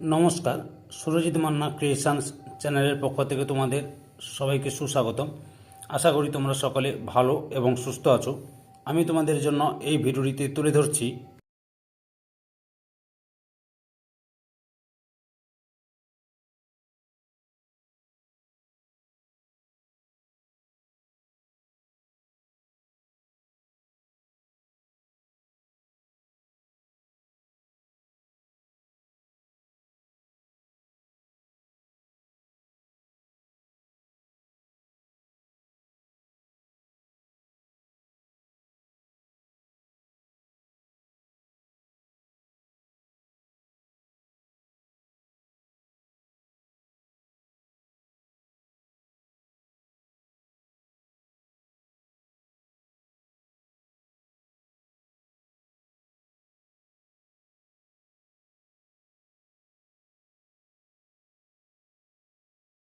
নমস্কার, সুরজিৎ মান্না ক্রিয়েশনস চ্যানেলের পক্ষ থেকে তোমাদের সবাইকে সুস্বাগতম। আশা করি তোমরা সকলে ভালো এবং সুস্থ আছো। আমি তোমাদের জন্য এই ভিডিওটিতে তুলে ধরছি